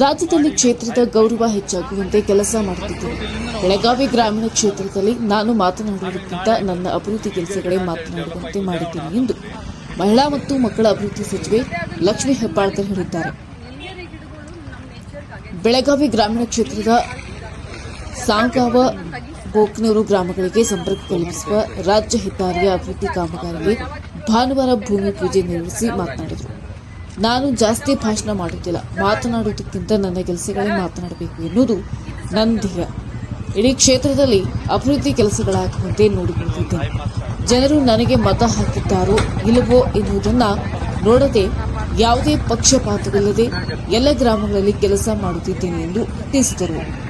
ರಾಜ್ಯದಲ್ಲಿ ಕ್ಷೇತ್ರದ ಗೌರವ ಹೆಚ್ಚಾಗುವಂತೆ ಕೆಲಸ ಮಾಡುತ್ತಿದ್ದೇನೆ. ಬೆಳಗಾವಿ ಗ್ರಾಮೀಣ ಕ್ಷೇತ್ರದಲ್ಲಿ ನಾನು ಮಾತನಾಡುವುದಕ್ಕಿಂತ ನನ್ನ ಅಭಿವೃದ್ಧಿ ಕೆಲಸಗಳೇ ಮಾತನಾಡುವಂತೆ ಮಾಡಿದ್ದೇನೆ ಎಂದು ಮಹಿಳಾ ಮತ್ತು ಮಕ್ಕಳ ಅಭಿವೃದ್ಧಿ ಸಚಿವೆ ಲಕ್ಷ್ಮಿ ಹೆಬ್ಬಾಳ್ಕರ್ ಹೇಳಿದ್ದಾರೆ. ಬೆಳಗಾವಿ ಗ್ರಾಮೀಣ ಕ್ಷೇತ್ರದ ಸಾಂಗಾವ ಬೋಕ್ನೂರು ಗ್ರಾಮಗಳಿಗೆ ಸಂಪರ್ಕ ಕಲ್ಪಿಸುವ ರಾಜ್ಯ ಹೆದ್ದಾರಿಯ ಅಭಿವೃದ್ಧಿ ಕಾಮಗಾರಿಗೆ ಭಾನುವಾರ ಭೂಮಿ ಪೂಜೆ ನೆರವೇರಿಸಿ ಮಾತನಾಡಿದರು. ನಾನು ಜಾಸ್ತಿ ಭಾಷಣ ಮಾಡುತ್ತಿಲ್ಲ. ಮಾತನಾಡುವುದಕ್ಕಿಂತ ನನ್ನ ಕೆಲಸಗಳೇ ಮಾತನಾಡಬೇಕು ಎನ್ನುವುದು ನನ್ನ ಧ್ಯೇಯ. ಇಡೀ ಕ್ಷೇತ್ರದಲ್ಲಿ ಅಭಿವೃದ್ಧಿ ಕೆಲಸಗಳಾಗುವಂತೆ ನೋಡಿಕೊಳ್ಳುತ್ತಿದ್ದೇನೆ ಜನರು ನನಗೆ ಮತ ಹಾಕಿದ್ದಾರೋ ಇಲ್ಲವೋ ಎನ್ನುವುದನ್ನು ನೋಡದೆ ಯಾವುದೇ ಪಕ್ಷಪಾತವಿಲ್ಲದೆ ಎಲ್ಲ ಗ್ರಾಮಗಳಲ್ಲಿ ಕೆಲಸ ಮಾಡುತ್ತಿದ್ದೇನೆ ಎಂದು ತಿಳಿಸಿದರು.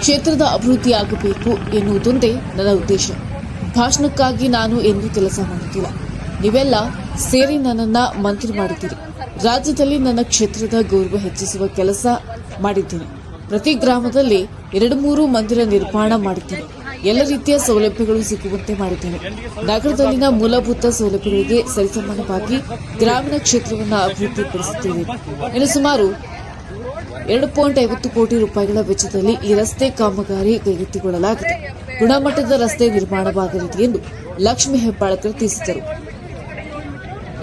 ಕ್ಷೇತ್ರದ ಅಭಿವೃದ್ಧಿ ಆಗಬೇಕು ಎನ್ನುವುದೊಂದೇ ನನ್ನ ಉದ್ದೇಶ. ಭಾಷಣಕ್ಕಾಗಿ ನಾನು ಎಂದೂ ಕೆಲಸ ಮಾಡುತ್ತಿಲ್ಲ. ನೀವೆಲ್ಲ ಸೇರಿ ನನ್ನನ್ನ ಮಂತ್ರಿ ಮಾಡಿದ್ದೀರಿ. ರಾಜ್ಯದಲ್ಲಿ ನನ್ನ ಕ್ಷೇತ್ರದ ಗೌರವ ಹೆಚ್ಚಿಸುವ ಕೆಲಸ ಮಾಡಿದ್ದೇನೆ. ಪ್ರತಿ ಗ್ರಾಮದಲ್ಲಿ ಎರಡು ಮೂರು ಮಂದಿರ ನಿರ್ಮಾಣ ಮಾಡಿದ್ದೇನೆ. ಎಲ್ಲ ರೀತಿಯ ಸೌಲಭ್ಯಗಳು ಸಿಗುವಂತೆ ಮಾಡಿದ್ದೇನೆ. ನಗರದಲ್ಲಿನ ಮೂಲಭೂತ ಸೌಲಭ್ಯಗಳಿಗೆ ಸರಿಸಮಾನವಾಗಿ ಗ್ರಾಮೀಣ ಕ್ಷೇತ್ರವನ್ನು ಅಭಿವೃದ್ಧಿಪಡಿಸುತ್ತೇವೆ. ಇನ್ನು ಸುಮಾರು ಎರಡು ಪಾಯಿಂಟ್ ಐವತ್ತು ಕೋಟಿ ರೂಪಾಯಿಗಳ ವೆಚ್ಚದಲ್ಲಿ ಈ ರಸ್ತೆ ಕಾಮಗಾರಿ ಕೈಗೆತ್ತಿಕೊಳ್ಳಲಾಗಿದೆ. ಗುಣಮಟ್ಟದ ರಸ್ತೆ ನಿರ್ಮಾಣವಾಗಲಿದೆ ಎಂದು ಲಕ್ಷ್ಮೀ ಹೆಬ್ಬಾಳ್ಕರ್ ತಿಳಿಸಿದರು.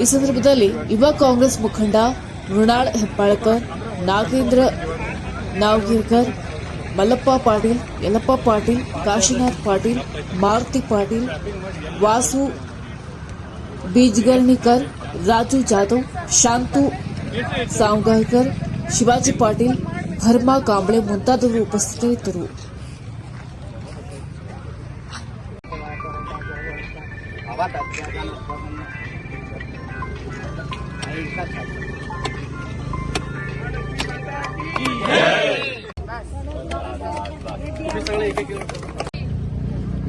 ಈ ಸಂದರ್ಭದಲ್ಲಿ ಯುವ ಕಾಂಗ್ರೆಸ್ ಮುಖಂಡ ಮೃಣಾಳ್ ಹೆಬ್ಬಾಳ್ಕರ್, ನಾಗೇಂದ್ರ ನಾವ್ಗೀರ್ಕರ್, ಮಲ್ಲಪ್ಪ ಪಾಟೀಲ್, ಯಲ್ಲಪ್ಪ ಪಾಟೀಲ್, ಕಾಶಿನಾಥ್ ಪಾಟೀಲ್, ಮಾರುತಿ ಪಾಟೀಲ್, ವಾಸು ಬೀಜ್ಗರ್ಣಿಕರ್, ರಾಜು ಜಾಧವ್, ಶಾಂತು ಸಾಂಗಾಯ್ಕರ್ ಶಿವಾಜಿ ಪಾಟೀಲ್, ಭರ್ಮಾ ಕಾಂಬ್ಳೆ ಮುಂತಾದವರು ಉಪಸ್ಥಿತರಿದ್ದರು.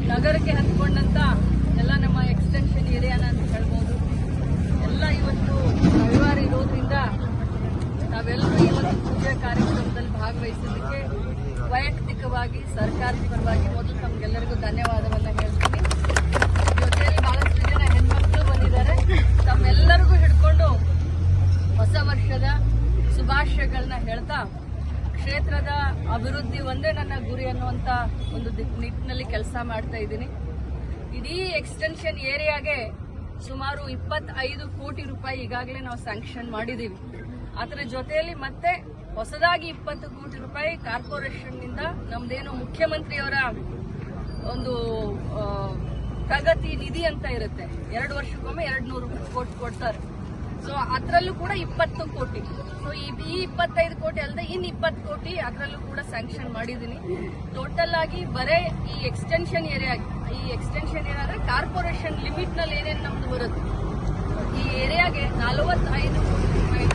ನಗರಕ್ಕೆ ಹಂಚಿಕೊಂಡಂತ ಎಲ್ಲ ನಮ್ಮ ಎಕ್ಸ್ಟೆನ್ಷನ್ ಏರಿಯಾನ ಅಂತ ಹೇಳ್ಬೋದು. ಎಲ್ಲ ಇವತ್ತು ರವಿವಾರ ಇರೋದ್ರಿಂದ ನಾವೆಲ್ಲರೂ ಇವತ್ತು ಪೂಜೆ ಕಾರ್ಯಕ್ರಮದಲ್ಲಿ ಭಾಗವಹಿಸಿದ್ದಕ್ಕೆ ವೈಯಕ್ತಿಕವಾಗಿ, ಸರ್ಕಾರದ ಪರವಾಗಿ ಮೊದಲು ತಮ್ಗೆಲ್ಲರಿಗೂ ಧನ್ಯವಾದವನ್ನು ಹೇಳ್ತೀನಿ. ಜೊತೆಯಲ್ಲಿ ಬಹಳಷ್ಟು ಜನ ಹೆಣ್ಮಕ್ಳು ಬಂದಿದ್ದಾರೆ. ತಮ್ಮೆಲ್ಲರಿಗೂ ಹಿಡ್ಕೊಂಡು ಹೊಸ ವರ್ಷದ ಶುಭಾಶಯಗಳನ್ನ ಹೇಳ್ತಾ ಕ್ಷೇತ್ರದ ಅಭಿವೃದ್ಧಿ ಒಂದೇ ನನ್ನ ಗುರಿ ಅನ್ನುವಂತ ಒಂದು ನಿಟ್ಟಿನಲ್ಲಿ ಕೆಲಸ ಮಾಡ್ತಾ ಇದ್ದೀನಿ. ಇಡೀ ಎಕ್ಸ್ಟೆನ್ಷನ್ ಏರಿಯಾಗೆ ಸುಮಾರು ಇಪ್ಪತ್ತೈದು ಕೋಟಿ ರೂಪಾಯಿ ಈಗಾಗಲೇ ನಾವು ಸ್ಯಾಂಕ್ಷನ್ ಮಾಡಿದ್ದೀವಿ ಅದರ ಜೊತೆಯಲ್ಲಿ ಮತ್ತೆ ಹೊಸದಾಗಿ ಇಪ್ಪತ್ತು ಕೋಟಿ ರೂಪಾಯಿ ಕಾರ್ಪೊರೇಷನ್ನಿಂದ ನಮ್ದೇನು ಮುಖ್ಯಮಂತ್ರಿಯವರ ಒಂದು ಪ್ರಗತಿ ನಿಧಿ ಅಂತ ಇರುತ್ತೆ. ಎರಡು ವರ್ಷಕ್ಕೊಮ್ಮೆ ಎರಡು ನೂರು ಕೋಟಿ ಕೊಡ್ತಾರೆ. ಸೊ ಅದರಲ್ಲೂ ಕೂಡ ಇಪ್ಪತ್ತು ಕೋಟಿ. ಸೊ ಈ ಇಪ್ಪತ್ತೈದು ಕೋಟಿ ಅಲ್ಲದೆ ಇನ್ ಇಪ್ಪತ್ತು ಕೋಟಿ ಅದರಲ್ಲೂ ಕೂಡ ಸ್ಯಾಂಕ್ಷನ್ ಮಾಡಿದ್ದೀನಿ. ಟೋಟಲ್ ಆಗಿ ಬರೇ ಈ ಎಕ್ಸ್ಟೆನ್ಷನ್ ಏರಿಯಾ ಈ ಎಕ್ಸ್ಟೆನ್ಷನ್ ಏರಿಯಾ ಕಾರ್ಪೊರೇಷನ್ ಲಿಮಿಟ್ನಲ್ಲಿ ಏನೇನು ನಮ್ದು ಬರುತ್ತೆ. ಈ ಏರಿಯಾಗೆ ನಲವತ್ತೈದು ಕೋಟಿ ರೂಪಾಯಿ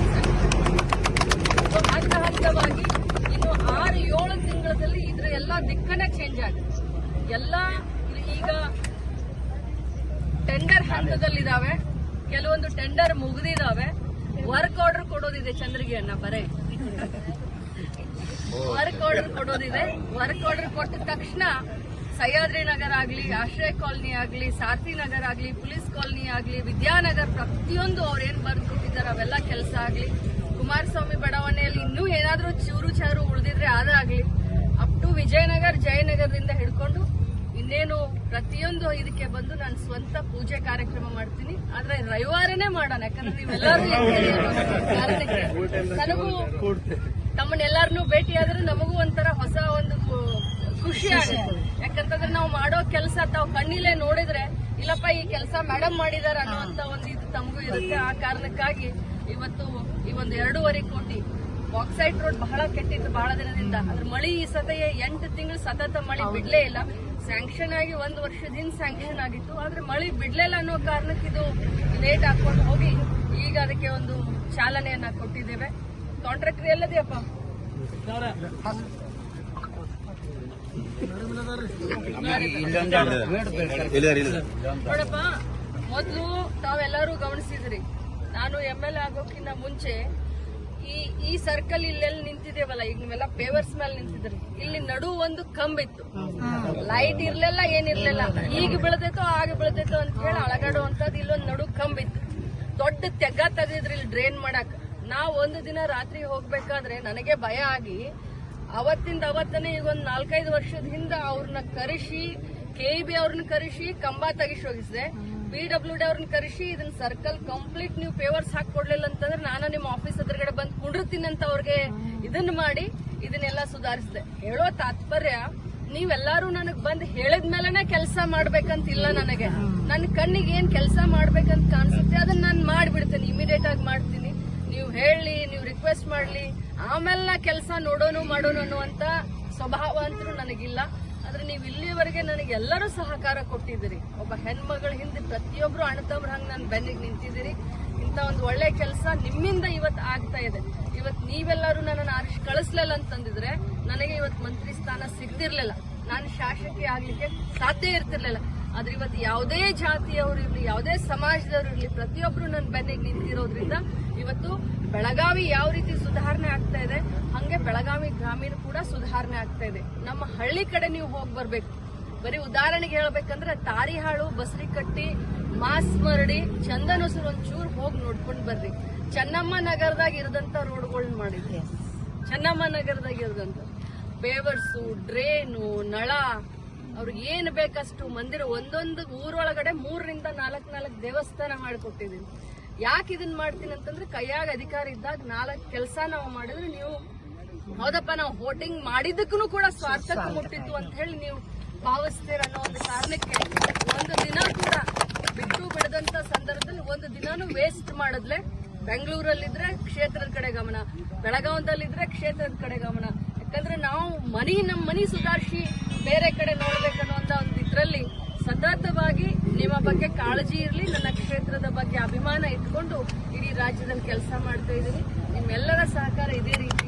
ಸೊ ಹಂತ ಹಂತವಾಗಿ ಇನ್ನು ಆರು, ಏಳು ತಿಂಗಳಲ್ಲಿ ಇದ್ರ ಎಲ್ಲ ದಿಕ್ಕನೇ ಚೇಂಜ್ ಆಗುತ್ತೆ ಎಲ್ಲ ಈಗ ಟೆಂಡರ್ ಹಂತದಲ್ಲಿದ್ದಾವೆ ಕೆಲವೊಂದು ಟೆಂಡರ್ ಮುಗಿದಿದಾವೆ. ವರ್ಕ್ ಆರ್ಡರ್ ಕೊಡೋದಿದೆ ಚಂದ್ರಿಗೆ ಅಣ್ಣ ಬರೇ. ವರ್ಕ್ ಆರ್ಡರ್ ಕೊಡೋದಿದೆ. ವರ್ಕ್ ಆರ್ಡರ್ ಕೊಟ್ಟ ತಕ್ಷಣ ಸಹ್ಯಾದ್ರಿ ನಗರ ಆಗ್ಲಿ, ಆಶ್ರಯ ಕಾಲನಿ ಆಗ್ಲಿ, ಸಾರ್ಥಿ ನಗರ ಆಗ್ಲಿ, ಪೊಲೀಸ್ ಕಾಲನಿ ಆಗ್ಲಿ, ವಿದ್ಯಾನಗರ್ ಪ್ರತಿಯೊಂದು ಅವ್ರು ಏನ್ ಬರ್ದು ಕೊಟ್ಟಿದ್ದಾರೆ ಅವೆಲ್ಲ ಕೆಲಸ ಆಗ್ಲಿ. ಕುಮಾರಸ್ವಾಮಿ ಬಡಾವಣೆಯಲ್ಲಿ ಇನ್ನೂ ಏನಾದ್ರೂ ಚೂರು ಚಾರು ಉಳಿದಿದ್ರೆ ಅದಾಗ್ಲಿ ಅಪ್ ಟು ವಿಜಯನಗರ್, ಜಯನಗರದಿಂದ ಹಿಡ್ಕೊಂಡು ಇನ್ನೇನು ಪ್ರತಿಯೊಂದು ಇದಕ್ಕೆ ಬಂದು ನಾನು ಸ್ವಂತ ಪೂಜೆ ಕಾರ್ಯಕ್ರಮ ಮಾಡ್ತೀನಿ. ಆದ್ರೆ ರವಿವಾರನೇ ಮಾಡೋಣ, ಯಾಕಂದ್ರೆ ನೀವೆಲ್ಲರೂ ಕಾರಣಕ್ಕೆ. ನನಗೂ ತಮ್ಮನ್ನೆಲ್ಲರನ್ನೂ ಭೇಟಿಯಾದ್ರೆ ನಮಗೂ ಒಂಥರ ಹೊಸ ಒಂದು ಖುಷಿ ಆಗುತ್ತೆ. ಯಾಕಂತಂದ್ರೆ ನಾವು ಮಾಡೋ ಕೆಲಸ ತಾವು ಕಣ್ಣಿಲೆ ನೋಡಿದ್ರೆ, ಇಲ್ಲಪ್ಪ, ಈ ಕೆಲಸ ಮೇಡಮ್ ಮಾಡಿದಾರ ಅನ್ನುವಂತ ಒಂದು ಇದು ತಮಗೂ ಇರುತ್ತೆ. ಆ ಕಾರಣಕ್ಕಾಗಿ ಇವತ್ತು ಈ ಒಂದು ಎರಡೂವರೆ ಕೋಟಿ ಬಾಕ್ಸೈಟ್ ರೋಡ್ ಬಹಳ ಕೆಟ್ಟಿತ್ತು ಬಹಳ ದಿನದಿಂದ. ಅದ್ರ ಮಳಿ ಈ ಸತೆಯ ಎಂಟು ತಿಂಗಳು ಸತತ ಮಳಿ ಬಿಡ್ಲೇ ಇಲ್ಲ. ಸ್ಯಾಂಕ್ಷನ್ ಆಗಿ ಒಂದು ವರ್ಷದಿಂದ ಸ್ಯಾಂಕ್ಷನ್ ಆಗಿತ್ತು. ಆದ್ರೆ ಮಳೆ ಬಿಡ್ಲಿಲ್ಲ ಅನ್ನೋ ಕಾರಣಕ್ಕೆ ಇದು ಲೇಟ್ ಹಾಕೊಂಡು ಹೋಗಿ ಈಗ ಅದಕ್ಕೆ ಒಂದು ಚಾಲನೆಯನ್ನ ಕೊಟ್ಟಿದ್ದೇವೆ. ಕಾಂಟ್ರಾಕ್ಟರ್ ಎಲ್ಲದಿಯಪ್ಪ ನೋಡಪ್ಪ, ಮೊದಲು ತಾವೆಲ್ಲರೂ ಗಮನಿಸಿದ್ರಿ. ನಾನು ಎಂ ಎಲ್ ಆಗೋಕ್ಕಿಂತ ಮುಂಚೆ ಈ ಈ ಸರ್ಕಲ್ ಇಲ್ಲೆಲ್ಲಿ ನಿಂತಿದೇವಲ್ಲ, ಈಗ ನೀವೆಲ್ಲ ಪೇವರ್ಸ್ ಮೇಲೆ ನಿಂತಿದ್ರಿ ಇಲ್ಲಿ ನಡು ಒಂದು ಕಂಬ ಇತ್ತು ಲೈಟ್ ಇರ್ಲಿಲ್ಲ. ಏನಿರ್ಲಿಲ್ಲ ಈಗ ಬೆಳೆದೈತೋ, ಆಗ ಬೆಳೆದೈತೋ ಅಂತ ಹೇಳಿ ಅಳಗಾಡುವಂತದ್ದು ಇಲ್ಲೊಂದು ನಡು ಕಂಬ ಇತ್ತು ದೊಡ್ಡ ತೆಗ್ಗ ತೆಗೆದ್ರಿ ಇಲ್ಲಿ ಡ್ರೈನ್ ಮಾಡಕ್. ನಾವು ಒಂದು ದಿನ ರಾತ್ರಿ ಹೋಗ್ಬೇಕಾದ್ರೆ ನನಗೆ ಭಯ ಆಗಿ, ಅವತ್ತಿಂದ ಅವತ್ತನೇ ಈಗ ಒಂದು ನಾಲ್ಕೈದು ವರ್ಷದ ಹಿಂದ ಅವ್ರನ್ನ ಕರೆಸಿ ಕೆ ಬಿ ಅವ್ರನ್ನ ಕರೆಸಿ ಕಂಬ ತೆಗಿಸಿ ಹೋಗಿಸಿದೆ. ಪಿ ಡಬ್ಲ್ಯೂ ಡಿ ಅವ್ರನ್ನ ಕರೆಸಿ ಇದನ್ನ ಸರ್ಕಲ್ ಕಂಪ್ಲೀಟ್ ನೀವು ಪೇವರ್ಸ್ ಹಾಕೊಡ್ಲಿಲ್ಲ ಅಂತಂದ್ರೆ ನಾನು ನಿಮ್ಮ ಆಫೀಸ್ ಎದುರುಗಡೆ ಬಂದು ಕುಂಡಿರ್ತೀನಿ ಅಂತ ಅವ್ರಿಗೆ ಇದನ್ನ ಮಾಡಿ ಇದನ್ನೆಲ್ಲ ಸುಧಾರಿಸಿದೆ. ಹೇಳೋ ತಾತ್ಪರ್ಯ, ನೀವೆಲ್ಲಾರು ನನಗ್ ಬಂದ್ ಹೇಳಿದ ಮೇಲೆನೆ ಕೆಲಸ ಮಾಡ್ಬೇಕಂತಿಲ್ಲ ನನಗೆ. ನನ್ನ ಕಣ್ಣಿಗೆ ಏನ್ ಕೆಲಸ ಮಾಡ್ಬೇಕಂತ ಕಾಣಿಸುತ್ತೆ ಅದನ್ನ ನಾನು ಮಾಡ್ಬಿಡ್ತೇನೆ ಇಮಿಡಿಯೇಟ್ ಆಗಿ ಮಾಡ್ತೀನಿ. ನೀವು ಹೇಳಿ, ನೀವು ರಿಕ್ವೆಸ್ಟ್ ಮಾಡ್ಲಿ, ಆಮೇಲೆ ನಾ ಕೆಲಸ ನೋಡೋನು ಮಾಡೋನು ಅನ್ನುವಂತ ಸ್ವಭಾವ ಅಂತೂ ನನಗಿಲ್ಲ. ಆದ್ರೆ ನೀವು ಇಲ್ಲಿವರೆಗೆ ನನಗೆ ಎಲ್ಲರೂ ಸಹಕಾರ ಕೊಟ್ಟಿದ್ದೀರಿ. ಒಬ್ಬ ಹೆಣ್ಮಗಳ ಹಿಂದೆ ಪ್ರತಿಯೊಬ್ರು ಅಣ್ಣತಮ್ರ ಹಂಗ ನಾನು ಬೆನ್ನಿಗೆ ನಿಂತಿದ್ದೀರಿ. ಇಂತ ಒಂದು ಒಳ್ಳೆ ಕೆಲಸ ನಿಮ್ಮಿಂದ ಇವತ್ತು ಆಗ್ತಾ ಇದೆ. ಇವತ್ತು ನೀವೆಲ್ಲರೂ ನನ್ನನ್ನು ಆರಿಸಿ ಕಳಿಸ್ಲಿಲ್ಲ ಅಂತಂದಿದ್ರೆ ನನಗೆ ಇವತ್ತು ಮಂತ್ರಿ ಸ್ಥಾನ ಸಿಗ್ತಿರ್ಲಿಲ್ಲ. ನಾನು ಶಾಸಕಿ ಆಗ್ಲಿಕ್ಕೆ ಸಾಧ್ಯ ಇರ್ತಿರ್ಲಿಲ್ಲ. ಆದ್ರೆ ಇವತ್ತು ಯಾವುದೇ ಜಾತಿಯವರು ಇರ್ಲಿ, ಯಾವುದೇ ಸಮಾಜದವರು ಇರ್ಲಿ, ಪ್ರತಿಯೊಬ್ರು ನನ್ನ ಬೆನ್ನಿಗೆ ನಿಂತಿರೋದ್ರಿಂದ ಇವತ್ತು ಬೆಳಗಾವಿ ಯಾವ ರೀತಿ ಸುಧಾರಣೆ ಆಗ್ತಾ ಇದೆ. ಹಂಗೆ ಬೆಳಗಾವಿ ಗ್ರಾಮೀಣ ಕೂಡ ಸುಧಾರಣೆ ಆಗ್ತಾ ಇದೆ. ನಮ್ಮ ಹಳ್ಳಿ ಕಡೆ ನೀವು ಹೋಗಿ ಬರ್ಬೇಕು. ಬರೀ ಉದಾಹರಣೆಗೆ ಹೇಳ್ಬೇಕಂದ್ರೆ ತಾರಿಹಾಳು ಬಸರಿಕಟ್ಟಿ ಮಾಸ್ಮರಡಿ ಚಂದನೂಸರು ಒಂಚೂರು ಹೋಗಿ ನೋಡ್ಕೊಂಡು ಬರ್ರಿ. ಚೆನ್ನಮ್ಮ ನಗರದಾಗ ಇರದಂತ ರೋಡ್ಗಳನ್ನ ಮಾಡಿದ್ವಿ ಚೆನ್ನಮ್ಮ ನಗರದಾಗ ಇರದಂತ. ಬೇವರ್ಸು ಡ್ರೇನು ನಳ ಅವ್ರಿಗೆ ಏನು ಬೇಕಷ್ಟು ಮಂದಿರ ಒಂದೊಂದು ಊರೊಳಗಡೆ ಮೂರರಿಂದ ನಾಲ್ಕು ನಾಲ್ಕು ದೇವಸ್ಥಾನ ಮಾಡಿಕೊಟ್ಟಿದ್ದೀನಿ. ಯಾಕೆ ಇದನ್ನ ಮಾಡ್ತೀನಿ ಅಂತಂದ್ರೆ ಕೈಯಾಗ ಅಧಿಕಾರ ಇದ್ದಾಗ ನಾಲ್ಕು ಕೆಲಸ ನಾವು ಮಾಡಿದ್ರೆ ನೀವು ಹೌದಪ್ಪ ನಾವು ವೋಟಿಂಗ್ ಮಾಡಿದ್ದಕ್ಕೂ ಕೂಡ ಸ್ವಾರ್ಥಕ್ಕೆ ಮುಟ್ಟಿತ್ತು ಅಂತ ಹೇಳಿ ನೀವು ಭಾವಿಸ್ತೀರ ಅನ್ನೋ ಒಂದು ಕಾರಣಕ್ಕೆ ಒಂದು ದಿನ ಕೂಡ ಬಿಟ್ಟು ಬಿಡದಂತ ಸಂದರ್ಭದಲ್ಲಿ ಒಂದು ದಿನಾನು ವೇಸ್ಟ್ ಮಾಡಿದ್ಲೆ. ಬೆಂಗಳೂರಲ್ಲಿದ್ರೆ ಕ್ಷೇತ್ರದ ಕಡೆ ಗಮನ ಬೆಳಗಾವದಲ್ಲಿದ್ರೆ ಕ್ಷೇತ್ರದ ಕಡೆ ಗಮನ. ಯಾಕಂದ್ರೆ ನಾವು ಮನಿ ನಮ್ಮ ಮನಿ ಸುಧಾರಿಸಿ ಬೇರೆ ಕಡೆ ನೋಡ್ಬೇಕನ್ನುವಂತ ಒಂದು ಇದ್ರಲ್ಲಿ ಸತತವಾಗಿ ನಿಮ್ಮ ಬಗ್ಗೆ ಕಾಳಜಿ ಇರಲಿ, ನನ್ನ ಕ್ಷೇತ್ರದ ಬಗ್ಗೆ ಅಭಿಮಾನ ಇಟ್ಕೊಂಡು ಇಡೀ ರಾಜ್ಯದಲ್ಲಿ ಕೆಲಸ ಮಾಡ್ತಾ ಇದ್ದೀನಿ. ನಿಮ್ಮೆಲ್ಲರ ಸಹಕಾರ ಇದೇ ರೀತಿ.